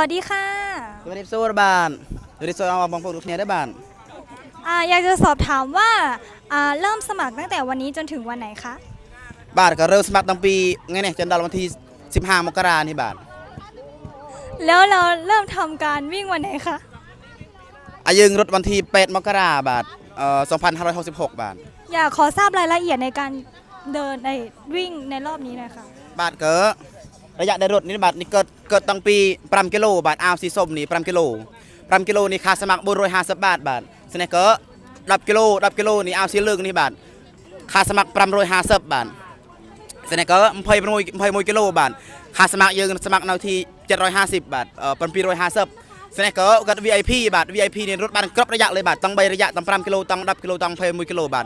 วัสดีค่ะสวัสดีสวัสดีบ้านสวัสดีสวัสดีบางพวกทุกเนี่ยได้บ้านอ่าอยากจะสอบถามว่าอ่าเริ่มสมัครตั้งแต่วันนี้จนถึงวันไหนคะบ้านก็เริ่มสมัครตั้งปีไงเนี่ยจนถึงวันที่15 มกรานี่บ้านแล้วเราเริ่มทำการวิ่งวันไหนคะอายุงรถวันที่8มกราบาทเอ่อ2566 บาท อยากขอทราบรายละเอียดในการเดินในวิ่งในรอบนี้หน่อยค่ะ บาทก็ ระยะในรถนี่บาทนี่เกิดเกิดตั้งปี5กิโลบาทอาวสีส้มนี่5กิโล5กิโลนี่ค่าสมัคร450บาทบาทสนก็10กิโล10กิโลนี่อาวสีเหลืองนี่บาทค่าสมัคร550บาทสนก็21 21กิโลบาทค่าสมัครយើងสมัครនៅទី750บาทเอ่อ750ស្នេះក៏គាត់ VIP បាទ VIP នេះរត់បានគ្រប់រយៈเลยបាទតាំង3រយៈតាំង5គីឡូតាំង10គីឡូតាំង21គីឡូបាទ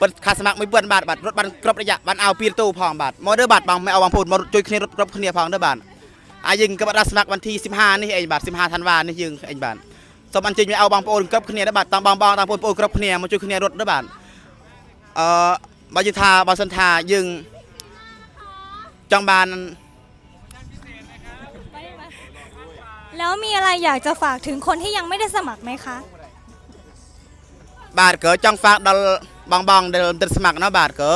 บัตรคาสมัครไม่เบื่อบาทบาตรถบัตรกรอบระยะบัตรเอาปีนตู้พองบาตมอเดอร์บาตบางไม่เอาบางพูดมอจุยเคลียรถกรอบเคลียร์พองเดอร์บาตอายิงกับบัรสมัครวันที่สิบห้านี่เองบาทสิบห้าธันวาเนี่ยยิงเองบาตสมันจริงไม่เอาบางปูนกรอบเคลียร์บัตรตามบางบางตามพูนปูนกรอบเคลียร์มาจุยเคลียร์รถเดอร์บาตเอ่อบาจิทาบาสันทายิงจังบาลแล้วมีอะไรอยากจะฝากถึงคนที่ยังไม่ได้สมัครไหมคะ บาทเกิดจังฝากดอ បងបងដែលទៅស្ម័គ្រណាបាទក៏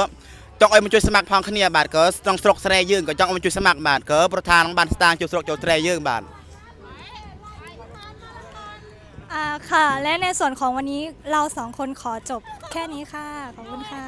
ចង់ឲ្យមកជួយស្ម័គ្រផងគ្នាបាទក៏ក្នុងស្រុកស្រែយើងក៏ចង់ឲ្យមកជួយស្ម័គ្របាទក៏ប្រធានបានស្តាងជួយស្រុកចូលស្រែយើងបាទ อ่าค่ะ และในส่วนของวันนี้เราสองคนขอจบแค่นี้ค่ะ ขอบคุณค่ะ